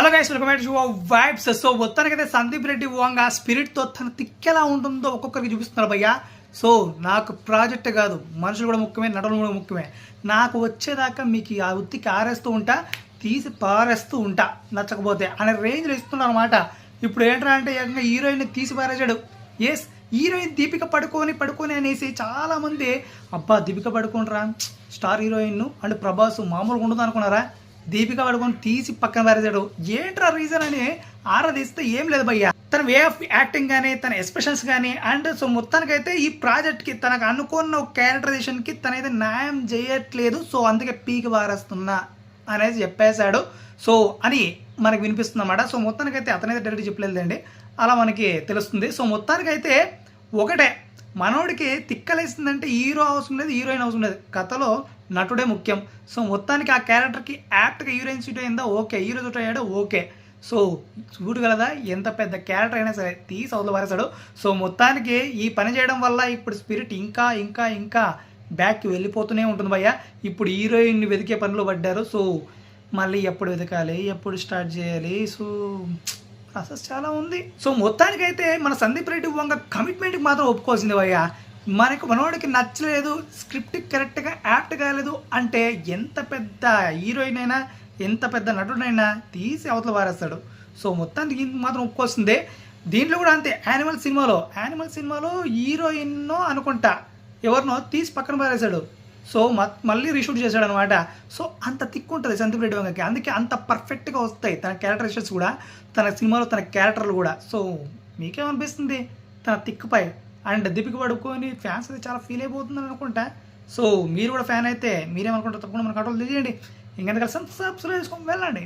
Hello guys welcome back to vibes so మొత్తానికైతే సందీప్ రెడ్డి ఓంగా స్పిరిట్తో తన తిక్కెలా ఉంటుందో ఒక్కొక్కరికి చూపిస్తున్నారు భయ్యా. సో నాకు ప్రాజెక్ట్ కాదు మనుషులు కూడా ముఖ్యమే నటులు కూడా ముఖ్యమే. నాకు వచ్చేదాకా మీకు ఆ ఉత్తికి ఆరేస్తూ ఉంటా తీసి పారేస్తూ ఉంటా నచ్చకపోతే అనే రేంజ్లో ఇస్తున్నారు అనమాట ఇప్పుడు ఏంట్రా అంటే ఏకంగా హీరోయిన్ తీసి పారేశాడు. ఎస్ హీరోయిన్ దీపిక పడుకొని పడుకొని అనేసి చాలామంది అబ్బా దీపిక పడుకోనరా స్టార్ హీరోయిన్ అండ్ ప్రభాస్ మామూలుగా ఉండదు అనుకున్నారా? దీపిక పడుకొని తీసి పక్కన పారేశాడు. ఏంట్రా రీజన్ అని ఆరాధిస్తే ఏం లేదు భయ్య. తన వే ఆఫ్ యాక్టింగ్ కానీ తన ఎక్స్ప్రెషన్స్ కానీ అండ్ సో మొత్తానికైతే ఈ ప్రాజెక్ట్కి తనకు అనుకున్న క్యారెక్టరైజేషన్కి తనైతే న్యాయం చేయట్లేదు. సో అందుకే పీకి పారేస్తున్నా అనేది చెప్పేశాడు. సో అని మనకి వినిపిస్తుంది అన్నమాట సో మొత్తానికైతే అతనైతే డైరెక్ట్ చెప్పలేదండి అలా మనకి తెలుస్తుంది. సో మొత్తానికైతే ఒకటే. మనోడికి తిక్కలేసిందంటే హీరో అవసరం లేదు హీరోయిన్ అవసరం లేదు. కథలో నటుడే ముఖ్యం. సో మొత్తానికి ఆ క్యారెక్టర్కి యాప్ట్గా హీరోయిన్ సీట్ అయిందా? ఓకే. హీరో సూట్ అయ్యాడో ఓకే. సో చూడగలదా ఎంత పెద్ద క్యారెక్టర్ అయినా సరే తీసి అవతల పారేశాడు. సో మొత్తానికి ఈ పని చేయడం వల్ల ఇప్పుడు స్పిరిట్ ఇంకా ఇంకా ఇంకా బ్యాక్కి వెళ్ళిపోతూనే ఉంటుంది భయ్య. ఇప్పుడు హీరోయిన్ని వెతికే పనిలో పడ్డారు. సో మళ్ళీ ఎప్పుడు వెతకాలి? ఎప్పుడు స్టార్ట్ చేయాలి? సో ప్రాసెస్ చాలా ఉంది. సో మొత్తానికైతే మన సందీప్ రెడ్డి వంగ కమిట్మెంట్కి మాత్రం ఒప్పుకోవాల్సింది భయ్యా. మనకు మనోడికి నచ్చలేదు స్క్రిప్ట్ కరెక్ట్గా యాప్ట్ కాలేదు అంటే ఎంత పెద్ద హీరోయిన్ అయినా ఎంత పెద్ద నటుడైనా తీసి అవతల పారేస్తాడు సో మొత్తానికి దీనికి మాత్రం ఒప్పుకొస్తుంది. దీంట్లో కూడా అంతే యానిమల్ సినిమాలో యానిమల్ సినిమాలో హీరోయిన్నో అనుకుంటా ఎవరినో తీసి పక్కన పారేశాడు. సో మళ్ళీ రీషూట్ చేశాడు అనమాట సో అంత తిక్కు ఉంటుంది సందీప్ రెడ్డి వంగకి. అందుకే అంత పర్ఫెక్ట్గా వస్తాయి తన క్యారెక్టరేషన్స్ కూడా తన సినిమాలో తన క్యారెక్టర్లు కూడా. సో మీకేమనిపిస్తుంది? తన తిక్కుపై అండ్ దీపిక పడుకొని ఫ్యాన్స్ అయితే చాలా ఫీల్ అయిపోతుందని అనుకుంటా. సో మీరు కూడా ఫ్యాన్ అయితే మీరేమనుకుంటారు తప్పకుండా మన కంట్రోల్ తెలియజేయండి ఇంకెంత కలిసి సబ్స్క్రైబ్ చేసుకొని వెళ్ళండి.